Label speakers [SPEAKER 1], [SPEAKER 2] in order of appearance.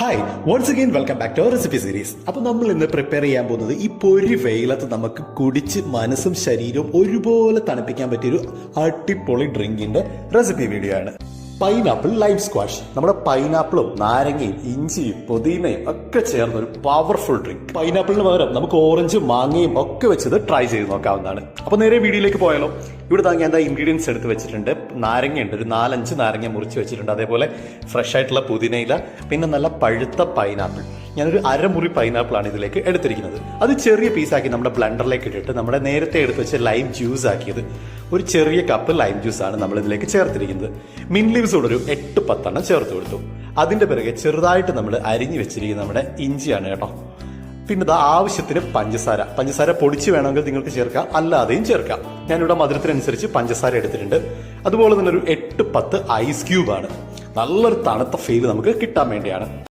[SPEAKER 1] Hi once again welcome back to recipe series അപ്പോൾ നമ്മൾ ഇന്ന് പ്രിപ്പയർ ചെയ്യാൻ പോകുന്നത് ഈ പൊരി വെയിലത്ത് നമുക്ക് കുടിച്ച് മനസ്സും ശരീരവും ഒരുപോലെ തണുപ്പിക്കാൻ പറ്റിയൊരു അടിപൊളി ഡ്രിങ്കിന്റെ റെസിപ്പി വീഡിയോ ആണ്. പൈനാപ്പിൾ ലൈം സ്ക്വാഷ് നമ്മുടെ പൈനാപ്പിളും നാരങ്ങയും ഇഞ്ചിയും പുതിനയും ഒക്കെ ചേർന്ന ഒരു പവർഫുൾ ഡ്രിങ്ക് പൈനാപ്പിളിന് പകരം നമുക്ക് ഓറഞ്ചും മാങ്ങയും ഒക്കെ വെച്ചത് ട്രൈ ചെയ്ത് നോക്കാവുന്നതാണ്. അപ്പൊ നേരെ വീഡിയോയിലേക്ക് പോയാലോ. ഇവിടെ താങ്ങി എന്താ ഇൻഗ്രീഡിയൻസ് എടുത്ത് വെച്ചിട്ടുണ്ട്. നാരങ്ങയുണ്ട്. ഒരു നാലഞ്ച് നാരങ്ങ മുറിച്ച് വെച്ചിട്ടുണ്ട്. അതേപോലെ ഫ്രഷ് ആയിട്ടുള്ള പുതിനയില പിന്നെ നല്ല പഴുത്ത പൈനാപ്പിൾ ഞാനൊരു അരമുറി പൈനാപ്പിൾ ആണ് ഇതിലേക്ക് എടുത്തിരിക്കുന്നത്. അത് ചെറിയ പീസാക്കി നമ്മുടെ ബ്ലണ്ടറിലേക്ക് ഇട്ടിട്ട് നമ്മുടെ നേരത്തെ എടുത്ത് വെച്ച ലൈം ജ്യൂസ് ആക്കിയത്. ഒരു ചെറിയ കപ്പ് ലൈം ജ്യൂസ് ആണ് നമ്മൾ ഇതിലേക്ക് ചേർത്തിരിക്കുന്നത്. മിൻ ലീവ്സ് കൂടെ ഒരു എട്ട് പത്തെണ്ണം ചേർത്ത് കൊടുത്തു. അതിന്റെ പിറകെ ചെറുതായിട്ട് നമ്മൾ അരിഞ്ഞു വെച്ചിരിക്കുന്ന നമ്മുടെ ഇഞ്ചിയാണ് കേട്ടോ. പിന്നെ ഇത് ആവശ്യത്തിന് പഞ്ചസാര. പഞ്ചസാര പൊടിച്ച് വേണമെങ്കിൽ നിങ്ങൾക്ക് ചേർക്കാം അല്ലാതെയും ചേർക്കാം. ഞാനിവിടെ മധുരത്തിനനുസരിച്ച് പഞ്ചസാര എടുത്തിട്ടുണ്ട്. അതുപോലെ തന്നെ ഒരു എട്ട് പത്ത് ഐസ് ക്യൂബാണ് നല്ലൊരു തണുത്ത ഫീൽ നമുക്ക് കിട്ടാൻ വേണ്ടിയാണ്.